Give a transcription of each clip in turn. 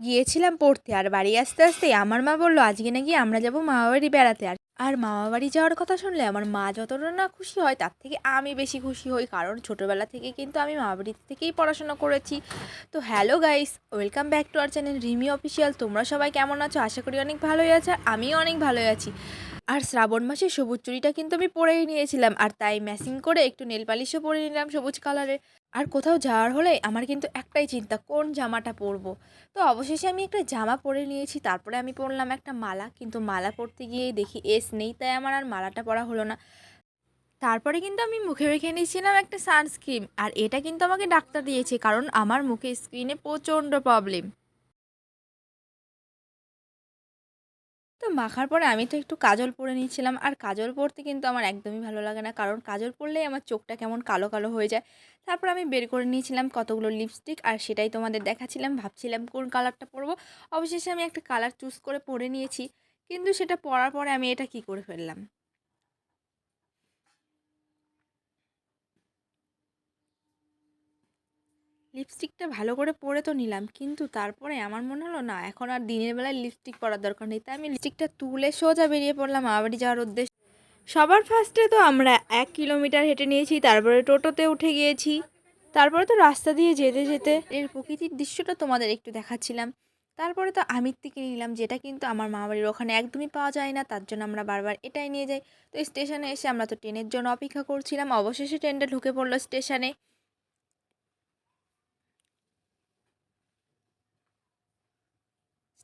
গিয়েছিলাম পড়তে আর বাড়ি আসতে আসতে আমার মা বলল, আজকে নাকি আমরা যাব মামাবাড়ি বেড়াতে। আর আর মামাবাড়ি যাওয়ার কথা শুনলে আমার মা যতটা না খুশি হয় তার থেকে আমি বেশি খুশি হই, কারণ ছোটোবেলা থেকে কিন্তু আমি মামা মামাবাড়ি থেকেই পড়াশোনা করেছি। তো hello guys, welcome back to our channel Rimi official. তোমরা সবাই কেমন আছো? আশা করি অনেক ভালোই আছো, আমিও অনেক ভালোই আছি। আর শ্রাবণ মাসে সবুজ চুড়িটা কিন্তু আমি পরেই নিয়েছিলাম, আর তাই ম্যাচিং করে একটু নেল পালিশও পরে নিলাম সবুজ কালারের আর কোথাও যাওয়ার হলে আমার কিন্তু একটাই চিন্তা, কোন জামাটা পরবো? তো অবশেষে আমি একটা জামা পরে নিয়েছি, তারপরে আমি পরলাম একটা মালা, কিন্তু মালা পরতে গিয়ে দেখি এস নেই, তাই আমার আর মালাটা পরা হলো না। তারপরে কিন্তু আমি মুখে রেখে নিয়েছিলাম একটা সানস্ক্রিন, আর এটা কিন্তু আমাকে ডাক্তার দিয়েছে, কারণ আমার মুখে স্ক্রিনে প্রচণ্ড প্রবলেম তো মাখার পরে আমি তো একটু কাজল পরে নিয়েছিলাম। আর কাজল পরতে কিন্তু আমার একদমই ভালো লাগে না। কারণ কাজল পরলেই আমার চোখটা কেমন কালো কালো হয়ে যায়। তারপর আমি বের করে নিয়েছিলাম কতগুলো লিপস্টিক আর সেটাই তোমাদের দেখাচ্ছিলাম ভাবছিলাম কোন কালারটা পরবো। অবশেষে আমি একটা কালার চুজ করে পরে নিয়েছি। কিন্তু সেটা পরার পরে আমি এটা কি করে ফেললাম? লিপস্টিকটা ভালো করে পরে তো নিলাম। কিন্তু তারপরে আমার মনে হলো, না, এখন আর দিনের বেলায় লিপস্টিক পরার দরকার নেই। তাই আমি লিপস্টিকটা তুলে সোজা বেরিয়ে পড়লাম মামাবাড়ি যাওয়ার উদ্দেশ্যে। সবার ফার্স্টে তো আমরা এক কিলোমিটার হেঁটে নিয়েছি, তারপরে টোটোতে উঠে গিয়েছি, তারপরে তো রাস্তা দিয়ে যেতে যেতে এর প্রকৃতির দৃশ্যটা তোমাদের একটু দেখাচ্ছিলাম। তারপরে তো আমির থেকে নিলাম, যেটা কিন্তু আমার মামাবাড়ির ওখানে একদমই পাওয়া যায় না, তার জন্য আমরা বারবার এটাই নিয়ে যাই। তো স্টেশনে এসে আমরা তো ট্রেনের জন্য অপেক্ষা করছিলাম, অবশেষে ট্রেনটা ঢুকে পড়ল স্টেশনে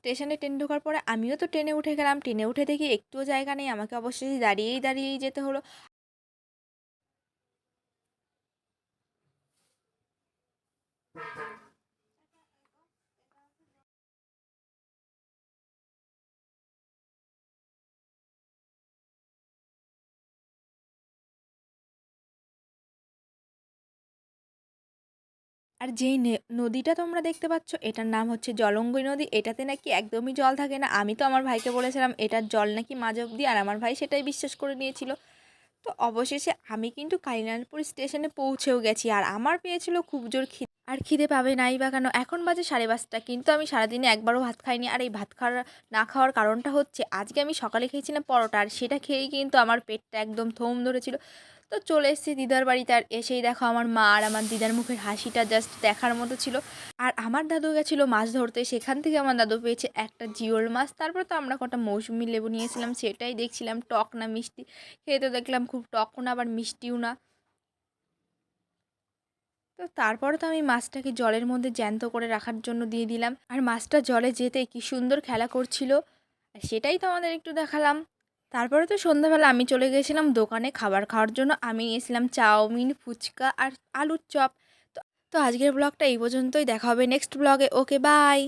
স্টেশনে ট্রেন ঢোকার পরে আমিও তো ট্রেনে উঠে গেলাম। ট্রেনে উঠে দেখি একটুও জায়গা নেই, আমাকে অবশ্যই দাঁড়িয়েই দাঁড়িয়েই যেতে হলো। আর যেই নদীটা তোমরা দেখতে পাচ্ছ, এটার নাম হচ্ছে জলঙ্গি নদী। এটাতে নাকি একদমই জল থাকে না। আমি তো আমার ভাইকে বলেছিলাম, এটার জল নাকি মাঝ অব্দি আর আমার ভাই সেটাই বিশ্বাস করে নিয়েছিল। তো অবশেষে আমি কিন্তু কালিনারপুর স্টেশনে পৌঁছেও গেছি। আর আমার পেয়েছিল খুব জোর খিদে। আর খিদে পাবে নাই বা কেন? এখন বাজে সাড়ে পাঁচটা। কিন্তু আমি সারাদিনে একবারও ভাত খাইনি। আর এই ভাত খাওয়ার, না খাওয়ার কারণটা হচ্ছে, আজকে আমি সকালে খেয়েছিলাম পরোটা। আর সেটা খেয়েই কিন্তু আমার পেটটা একদম থম ধরেছিল। তো চলে এসেছি দিদার বাড়িতে আর এসেই দেখো আমার মা আর আমার দিদার মুখের হাসিটা জাস্ট দেখার মতো ছিল। আর আমার দাদু গেছিল মাছ ধরতে, সেখান থেকে আমার দাদু পেয়েছে একটা জিওল মাছ। তারপর তো আমরা কটা মৌসুমি লেবু নিয়েছিলাম, সেটাই দেখছিলাম। টক না মিষ্টি, খেয়ে তো দেখলাম খুব টকও না আবার মিষ্টিও না। তো তারপরে তো আমি মাছটাকে জলের মধ্যে জ্যান্ত করে রাখার জন্য দিয়ে দিলাম। আর মাছটা জলে যেতে কি সুন্দর খেলা করছিল। সেটাই তো আমাদের একটু দেখালাম। তারপরে তো সন্ধ্যাবেলা আমি চলে গেছিলাম দোকানে খাবার খাওয়ার জন্য। আমি নিয়েছিলাম চাউমিন, ফুচকা আর আলুর চপ। তো আজকের ব্লগটা এই পর্যন্তই। দেখা হবে নেক্সট ব্লগে ওকে বাই